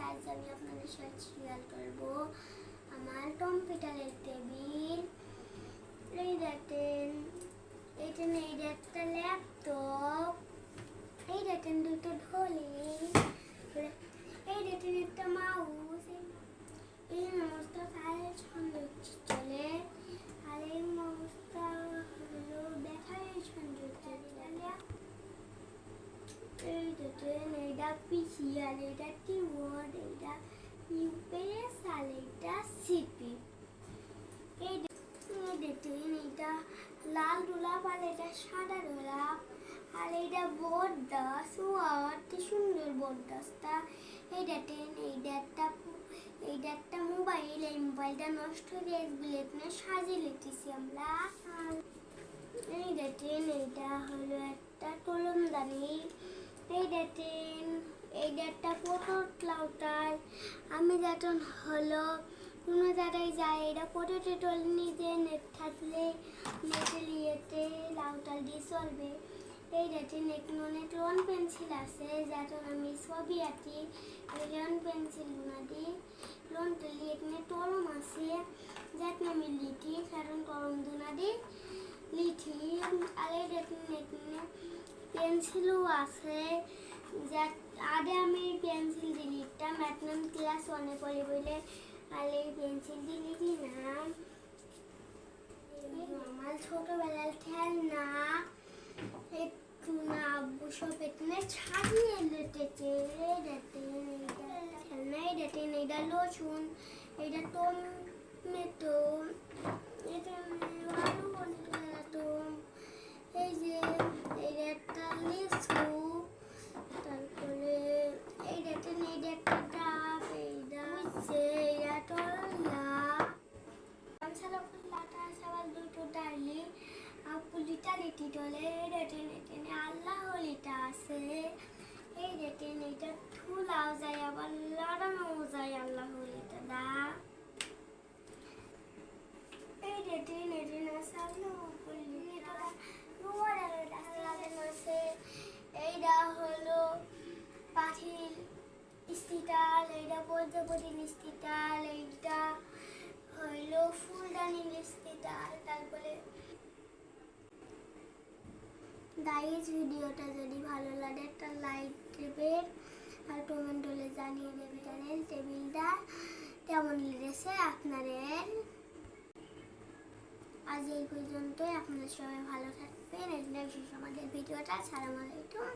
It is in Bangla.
আমি আপনাদের সাথে শেয়ার করব। আমার কম্পিউটারের টেবিল এই দেখেন এখানে এই একটা ল্যাপটপ এই দেখেন দুটো ঢোলে, এই দেখেন একটা মাউস এই মাউসটা ফাইল সুন্দর চলে আর এই মাউসটা হলো দেখায় সুন্দর চলে দেখেন এইটা পিসি আর এটা কিবোর্ড এইটা ইউপিএস আর এইটা সিপি এই এই এইটা লাল গোলাপ আর এটা সাদা গোলাপ আর এইটা বোর্ডটা সুয়ার কি সুন্দর বোর্ডটা এই দেখেন এইটা একটা এইটা একটা মোবাইল এই মোবাইলটা নষ্ট হয়ে এখানে সাজিয়ে লিখতেছি আমরা। আর এই দেখেন এইটা হলো একটা কলমদানি। দেখেন এই একটা ফটো ক্লাউটার আমি যখন হলো, কোনো জায়গায় যাই, এটা ফটো টেটল নিজে নেট থাকলে নেটে লিয়েতে লাউটার দিয়ে চলবে। এই দেখেন এখানে রন পেন্সিল আছে যখন আমি ছবি আঁকি। রন পেন্সিলগুলো দিই লোন তুলি এখানে কলম আছে যাতে আমি লিখি, কারণ কলম দুনা দিই লিখি। আর এই দেখুন এখানে পেন্সিলও আছে। যা আগে আমি পেন্সিল দিয়ে লিখতাম এখন ক্লাস ওয়ানে পড়ি বলে আর পেন্সিল দিয়ে লিখি না আমার ছোটবেলার খেলনা। একটু না আব্বু সব এখানে ছাড়িয়ে লেটেছে এটা তো এই যে তারপরে এই টলা ছাড়া ফুলাটা সবার দুটো ডালি, আর পুলিটা লিটি টলে রেটেন রেটেনে আল্লাহ লিটা আছে। এই রেটেন এইটা ঠুলাও যায় আবার লড়ানোও যায় আল্লাহ লিটা দা এই রেটেন রেটেন আছে আল্লাহ পুলিটা রুয়ার লাগানো আছে এইটা হলো পাখির স্টিটাল এইটা প্রজাপতির স্টিটাল এইটা হইল ফুলদানি স্টিটাল তারপরে গাইজ ভিডিওটা যদি ভালো লাগে একটা লাইক দেবেন আর কমেন্ট হলে জানিয়ে দেবেন টেবিলটা কেমন লেগেছে আপনাদের। আজ এই পর্যন্তই, আপনারা সবাই ভালো থাকবেন। এটা আমাদের ভিডিওটা। সালাম আলাইকুম।